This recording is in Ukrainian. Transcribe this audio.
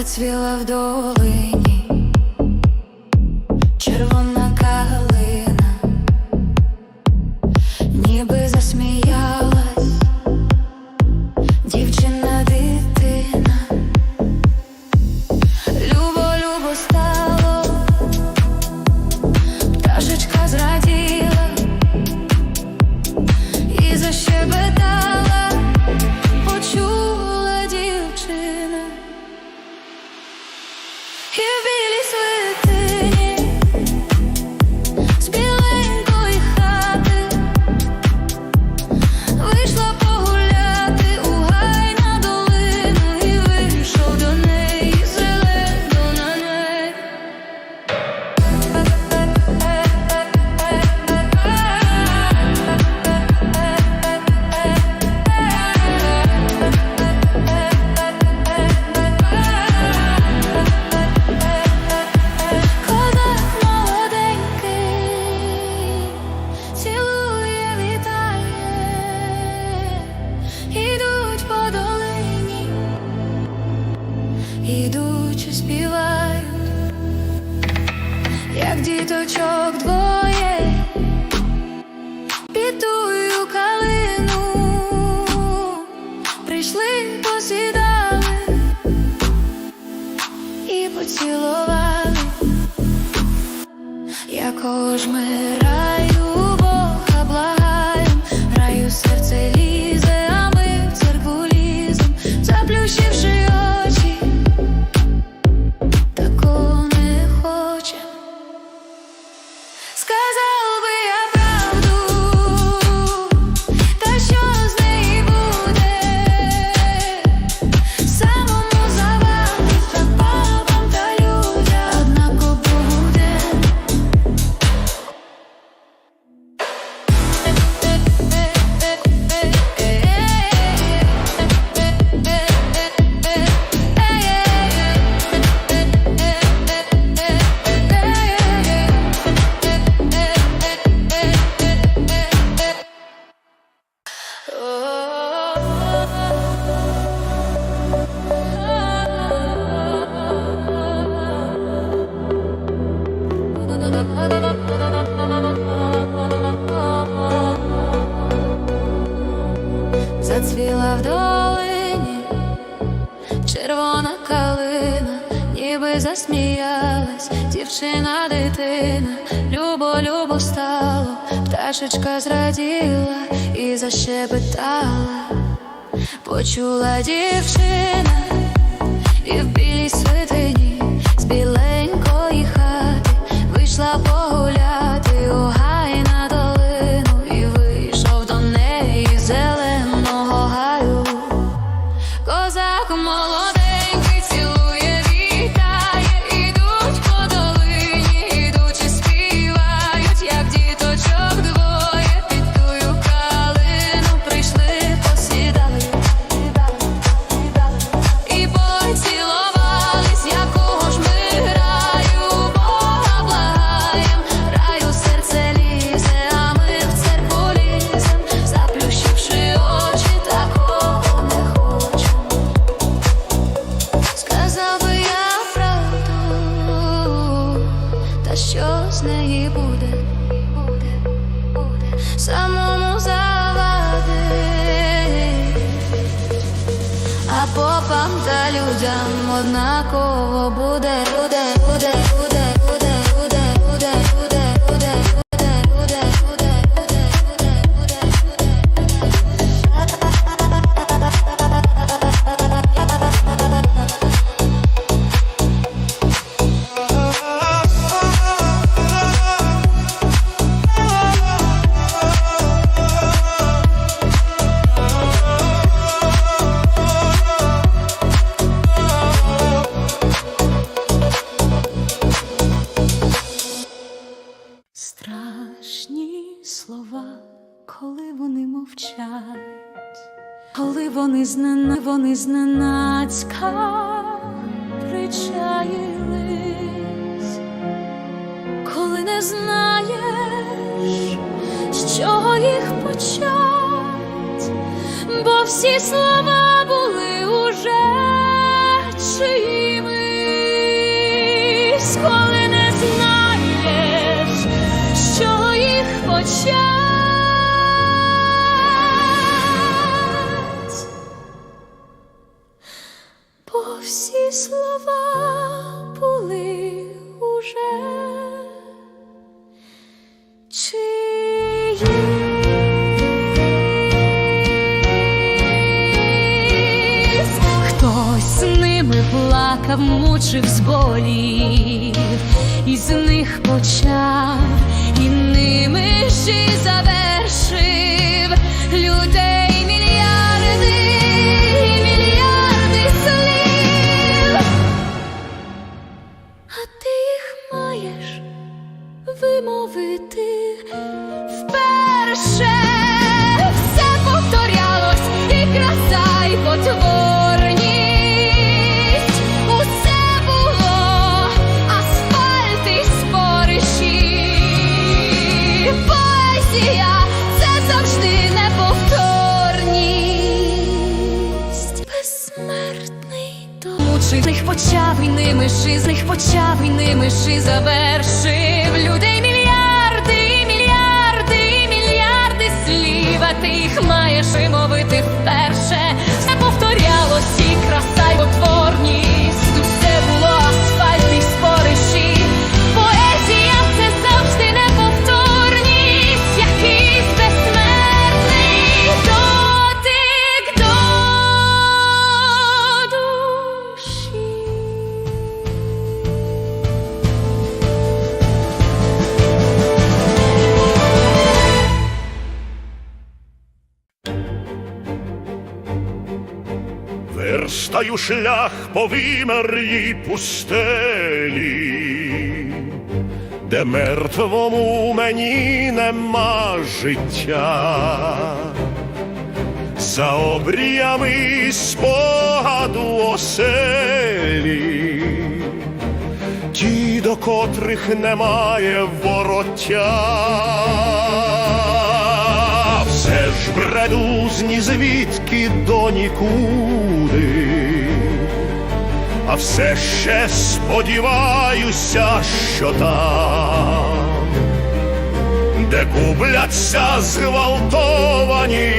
зацвіла в діточок двоє, Пітую калину, прийшли, посідали і поцілували, якож ми раді. Cause I сміялась, дівчина, дитина, любо, любо стало, пташечка зраділа і защебетала, почула дівчина і в білій свитині. та що з неї буде, буде, буде самому завади, а попам та людям однаково буде. вони знена, вони знанацька причаїлись, коли не знаєш, з чого їх почать, бо всі слова були уже чиїмись, коли не знаєш, що їх почать. Хтось ними плакав, мучив з болів, і з них почав, і ними ж і завершив. Людей мільярди, і мільярди слів. А ти їх маєш вимовити почав і ними ж, і з них почав і ними ж, завершив людей мільярди, мільярди, мільярди слів, а ти їх маєш вимовити вперше. Все повторялось і краса, й потворність. Верстаю шлях по вимерлій пустелі, де мертвому мені нема життя, за обріями спогаду оселі, ті, до котрих немає вороття. Бреду з ні звідки до нікуди, а все ще сподіваюся, що там, де губляться зґвалтовані